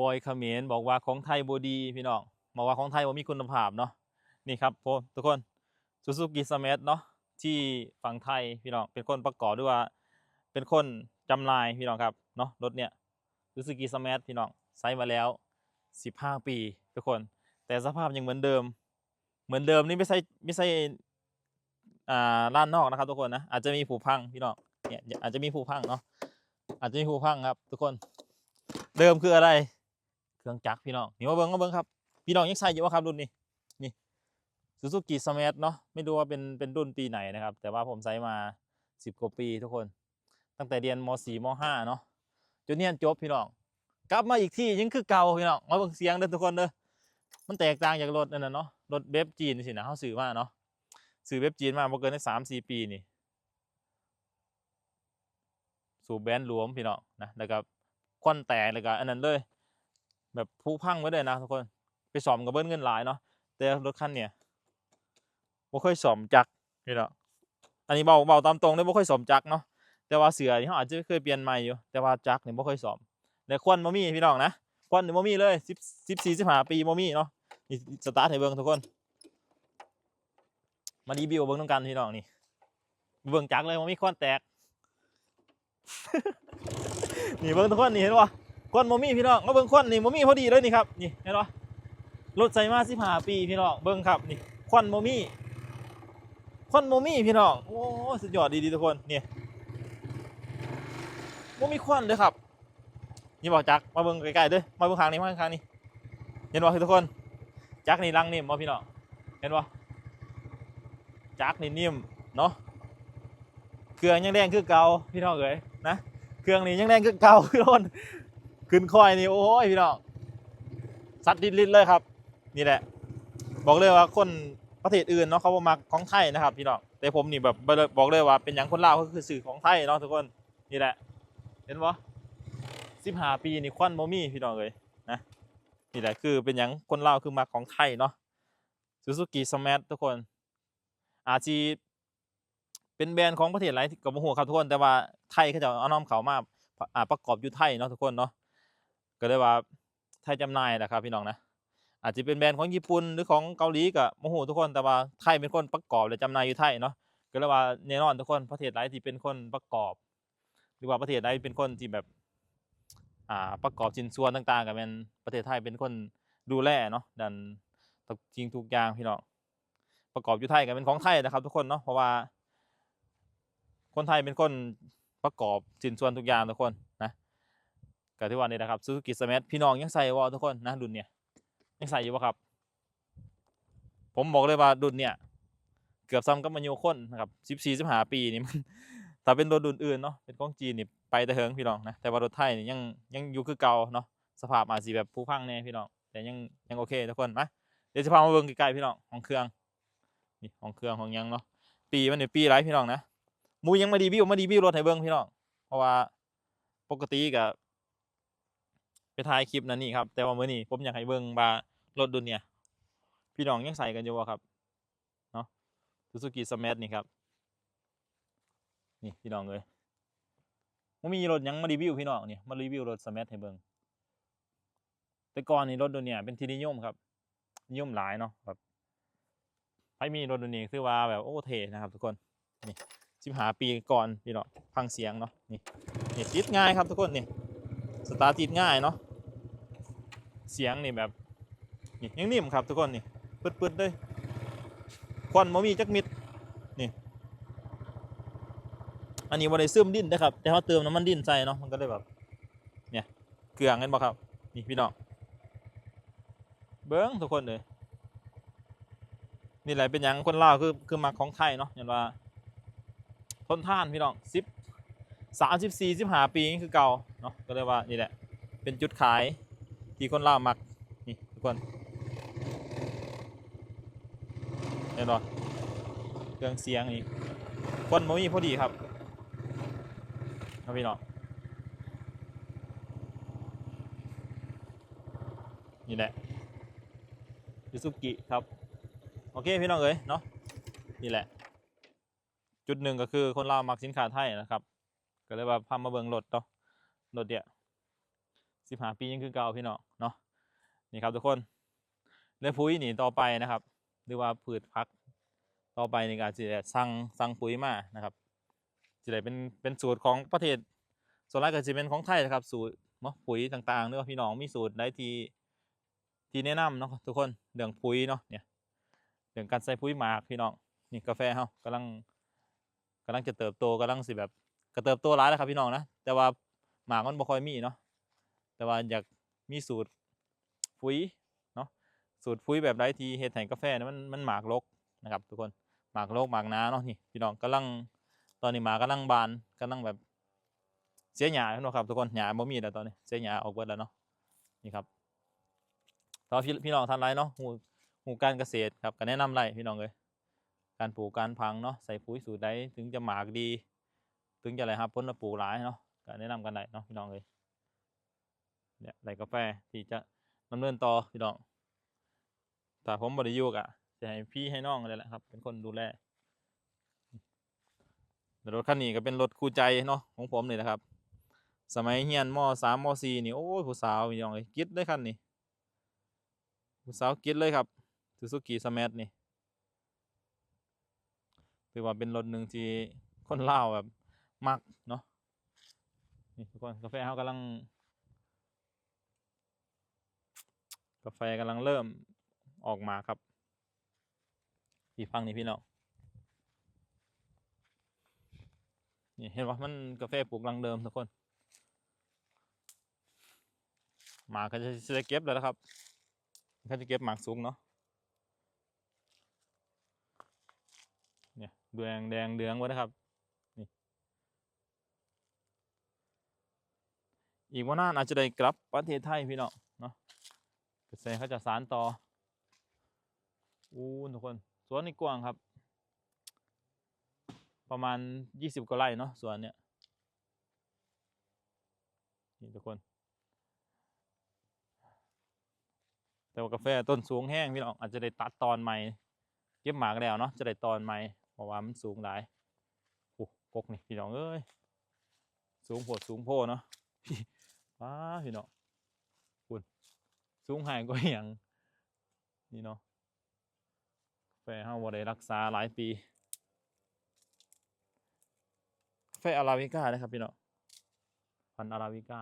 บอยเขมรบอกว่าของไทยบดีพี่น้องบอกว่าของไทยบ่มีคุณภาพเนาะนี่ครับพทุกคนซูซูกิสม t เนาะที่ฝั่งไทยพี่น้องเป็นคนประกอบด้วยว่า เป็นคนจำหน่ายพี่น้องครับเนาะรถเนี่ยซูซูกิสม t พี่น้องใช้มาแล้ว 15 ปี ทุกคน แต่สภาพยังเหมือนเดิม เหมือนเดิมนี่ไม่ใช่ไม่ใช่อ่าร้านนอกนะครับ ทุกคนนะอาจจะมีผูพังพี่น้องเนี่ยอาจจะมีผูพังเนาะอาจจะมีผูพังครับ ทุกคน เดิมคืออะไร เครื่องจักรพี่น้องนี่มาเบิ้งมาเบิ้งครับ พี่น้องยังใช้อยู่ว่าครับรุ่นนี้นี่ซูซูกิสมาร์ทเนาะไม่รู้ว่าเป็นเป็นรุ่นปีไหนนะครับ แต่ว่าผมใช้มาสิบกว่าปีทุกคน ตั้งแต่เรียนม .4 ม .5 เนาะจนเรียจบพี่น้อง กลับมาอีกที่ยังคือเก่าพี่น้องมาเบิ่งเสียงเด้อทุกคนเด้อมันแตกต่างจากรถนั่นน่ะเนาะรถเบฟจีนสินะเขาซื้อมาเนาะซื้อเบฟจีนมาบ่เกินได้สามสี่ปีนี่สูบแบนด์รวมพี่น้องนะแล้วก็ควันแตกแล้วก็อันนั้นเลย แบบผุพังไว้เลยนะทุกคน ไปซ่อมกับเบิ้เงินหลายเนาะแต่รถคันเนี่ยบ่ค่อยซ่อมจักรพี่น้องอันนี้เบาเบาตามตรงเลยบ่ค่อยซ่อมจักรเนาะแต่ว่าเสือนี่เขาอาจจะเคยเปลี่ยนใหม่อยู่ แต่ว่าจักรนี่ยบ่ค่อยซ่อมแต่ควันบ่มีพี่น้องนะควันนี่บ่มีเลย10 14 15ปีบ่มีเนาะนี่สตาร์ทให้เบิ่งทุกคน มารีวิวเบิ่งนํกันพี่น้องนี่เบิ่งจักรเลยบ่มีควันแตกนี่เบิ่งทุกคนนี่เห็นปะ ควันโมมี่พี่น้องมาเบิ่งควันนี่โมมี่พอดีเลยนี่ครับนี่เห็นปะรถใส่มาสิบห้าปีพี่น้องเบิ่งครับนี่ควันโมมี่ควันโมมี่พี่น้องโอ้สุดยอดดีๆทุกคนนี่โมมี่ควันเลยครับ นี่บอกจักรมาเบิ่งใกล้ๆเด้อมาเบิ่งข้างนี้มาเบิ่งข้างนี้เห็นปะทุกคนจักรนี่ลังนิ่มบ่พี่น้องเห็นปะจักรนี่นิ่มเนาะเครื่องยังแดงคือเก่าพี่น้องเอ๋ยนะเครื่องนี้ยังแรงคือเก่าพี่น้อง ขึ้นค่อยนี่โอ้ยพี่น้องซัดลิดๆเลยครับ นี่แหละ บอกเลยว่าคนประเทศอื่นเนาะเขาบ่มักของไทยนะครับพี่น้องแต่ผมนี่แบบบอกเลยว่าเป็นอย่างคนลาวก็คือสื่อของไทยเนาะทุกคนนี่แหละ เห็นปะสิบห้าปีนี่ควันโมมี่พี่น้องเลยนะนี่แหละคือเป็นอย่างคนลาวคือมักของไทยเนาะซูซูกิสมาร์ททุกคนอาจีเป็นแบรนด์ของประเทศอะไรกับโมโหครับทุกคนแต่ว่าไทยเขาจะเอาน้อมเขามาอ่าประกอบอยู่ไทยเนาะทุกคนเนาะ ก็เลยว่าไทยจำหน่ายแหละครับพี่น้องนะอาจจะเป็นแบรนด์ของญี่ปุ่นหรือของเกาหลีกับโมโหทุกคนแต่ว่าไทยเป็นคนประกอบและจำหน่ายอยู่ไทยเนาะก็เลยว่าแน่นอนทุกคนประเทศไหนที่เป็นคนประกอบ หรือว่าประเทศใดเป็นคนที่แบบอ่าประกอบชิ้นส่วนต่างๆกับเป็นประเทศไทยเป็นคนดูแลเนาะดันทุกจริงทุกอย่างพี่น้องประกอบอยู่ไทยกันเป็นของไทยนะครับ ทุกคนเนาะเพราะว่า คนไทยเป็นคนประกอบสินส่วนทุกอย่างทุกคน ก็ที่วันนี้นะครับซูซูกิสมาร์ทพี่น้องยังใส่วอทุกคนนะรุ่นเนี่ยยังใส่อยู่ปะครับ ผมบอกเลยว่ารุ่นเนี่ยเกือบซ้ำกับมันโยคนนะครับสิบสี่สิบห้าปีนี่มันถ้าเป็นรถรุ่นอื่นเนาะเป็นของจีนนี่ไปแต่เฮิงพี่น้องนะแต่ว่ารถไทยนี่ยังยังอยู่คือเก่าเนาะสภาพอาจจะแบบผุพังแน่พี่น้องแต่ยังยังโอเคทุกคนนะเดี๋ยวจะพามาเบิ่งใกล้ๆพี่น้องของเครื่องนี่ของเครื่องของยังเนาะปีมันเนี่ยปีไรพี่น้องนะมูยังมารีวิวมารีวิวรถให้เบิ่งพี่น้องเพราะว่าปกติก็ ไปถ่ายคลิปนั่นนี่ครับ แต่ว่ามื้อนี้ผมอยากให้เบิ่งว่ารถดุนเนี่ย พี่น้องยังใส่กันอยู่บ่ครับเนาะ Suzuki Smart นี่ครับนี่พี่น้องเอ้ยมันมีรถยังมารีวิวพี่น้องนี่มารีวิวรถ Smart ให้เบิ่งแต่ก่อนนี่รถดุนเนี่ยเป็นที่นิยมครับนิยมหลายเนาะแบบใครมีรถดุนนี้คือว่าแบบโอ้เทนะครับ ทุกคนนี่สิบหาปีก่อนพี่เนาะฟังเสียงเนาะนี่นี่ติดง่ายครับทุกคนนี่ สตาร์ทติดง่ายเนาะ เสียงนี่แบบนี่ยังนิ่มครับทุกคนนี่ปืดๆเลยควันมมีจักมิดนี่ อันนี้บริซึมดิ้นนะครับ แต่เขาเติมน้ำมันดิ้นใส่เนาะ มันก็เลยแบบ เนี่ยเกลืองกันบ่ครับ นี่พี่น้อง เบิ้งทุกคนเลยนี่แหละเป็นหยังคนลาวคือคือมาของไทยเนาะอย่างว่าทนทานพี่น้องสิบ สามสิบสี่สิบห้าปีนี่คือเก่าเนาะก็เลยกว่านี่แหละ เป็นจุดขายที่คนล่ามักนี่ทุกคนเห็นบ่เครื่องเสียงนี่คนโมมีพอดีครับเอาพี่น้องนี่แหละยูซุกิครับ โอเคพี่น้องเอ้ยเนาะนี่แหละ จุดหนึ่งก็คือคนเลามักสินค้าไทยนะครับ เลยว่าพามาเบิ่งรถเนาะรถเนี่ยสิบห้าปียังคือเก่าพี่น้องเนาะนี่ครับทุกคนเรื่องปุ๋ยนี่ต่อไปนะครับ หรือว่าพืชพักต่อไปนี่ก็อาจจะสั่งสั่งปุ๋ยมานะครับจะได้เป็นเป็นสูตรของประเทศส่วนแรกก็จะเป็นของไทยนะครับ สูตรเนาะปุ๋ยต่างๆหรือพี่น้องมีสูตรได้ที่ที่แนะนำเนาะทุกคนเรื่องปุ๋ยเนาะเนี่ยเรื่องการใส่ปุ๋ยหมากพี่น้องนี่กาแฟเฮากำลังกำลังจะเติบโตกำลังสิแบบ ก็เติบโตร้ายแล้วครับพี่น้องนะแต่ว่าหมากมันบ่ค่อยมีเนาะแต่ว่าอยากมีสูตรปุ๋ยเนาะสูตรปุ๋ยแบบไรที่เฮ็ดให้กาแฟเนี่ยมันมันหมากรกนะครับ ทุกคนหมากรกหมากหนาเนาะนี่พี่น้องกำลังตอนนี้หมากกำลังบานกำลังแบบเสียหญ้าเนาะครับทุกคนหญ้าบ่มีแล้วตอนนี้เสียหญ้าออกเบิดแล้วเนาะนี่ครับตอนพี่พี่น้องท่านไรเนาะหูหูการเกษตรครับก็แนะนำไรพี่น้องเลยการปลูกการพังเนาะใส่ปุ๋ยสูตรใดถึงจะหมากดี ถึงจะอะไรครับผลปลูกหลายเนาะก็แนะนำกันได้เนาะพี่น้องเลยเนี่ยไรกาแฟที่จะดำเนินต่อพี่น้องแต่ผมบริยุกอะจะให้พี่ให้น้องเลยแหละครับ เป็นคนดูแลรถคันนี้ก็เป็นรถคู่ใจเนาะของผมนี่แหละครับ สมัยเฮียนมสามมสี่นี่โอ้ยผู้สาวพี่น้องเลยกิดเลยคันนี้ผู้สาวกิดเลยครับซูซูกิสมาร์ทนี่ถือว่าเป็นรถหนึ่งที่คนเล่าแบบ มักเนาะนี่ทุกคนกาแฟเขากำลัง กาแฟกำลังเริ่มออกมาครับพี่ฟังนี่พี่น้องนี่เห็นว่ามันกาแฟปลูกรังเดิมทุกคน หมากก็จะจะเก็บแล้วนะครับเขาจะเก็บหมากสูงเนาะเนี่ยแดงแดงเหลืองไว้นะครับ อีกว่านานอาจจะได้กลับประเทศไทยพี่น้องเนาะเกษตรเขาจะสารต่ออู้ทุกคนสวนนี่กว้างครับ ประมาณยี่สิบกว่าไร่เนาะสวนเนี่ยนี่ทุกคน แต่ว่ากาแฟต้นสูงแห้งพี่น้องอาจจะได้ตัดตอนใหม่เก็บหมากแล้วเนาะจะได้ตอนใหม่เพราะว่ามันสูงหลายโอ้กกนี่พี่น้องเอ้ยสูงโพดสูงโพเนาะ พี่ป้าพี่เน้องคุณสูงหายก็อย่างนี่เนาะแฟเฮาบ่ได้รักษาหลายปีแฟอาราบิก้านะครับพี่เน้องพันอาราบิก้า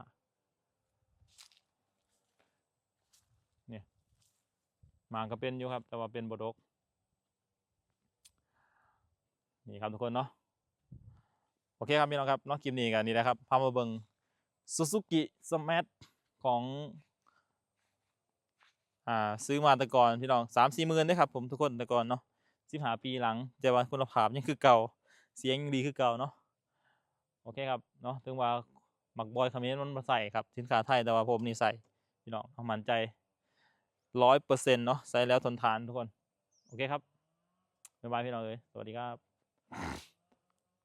หมากก็เป็นอยู่ครับ แต่ว่าเป็นบดกนี่ครับทุกคนเนาะโอเคครับพี่น้องครับนาะคลิปนี้กันนี่แหละครับพามาเบิง Suzuki Smash ของอ่าซื้อมาแต่ก่อนพี่น้องสามสี่หมื่นได้ครับผมทุกคนแต่ก่อนเนาะสิบหาปีหลังแต่ว่าคุณภาพยังคือเก่าเสียงยังดีคือเก่าเนาะโอเคครับเนาะถึงว่าหมักบอยคาเมนมันมาใส่ครับสินค้าไทยแต่ว่าผมนี่ใส่พี่น้องเอามั่นใจร้อยเปอร์เซ็นต์เนาะใส่แล้วทนทานทุกคน โอเคครับบ๊ายบายพี่น้องเลยสวัสดีครับ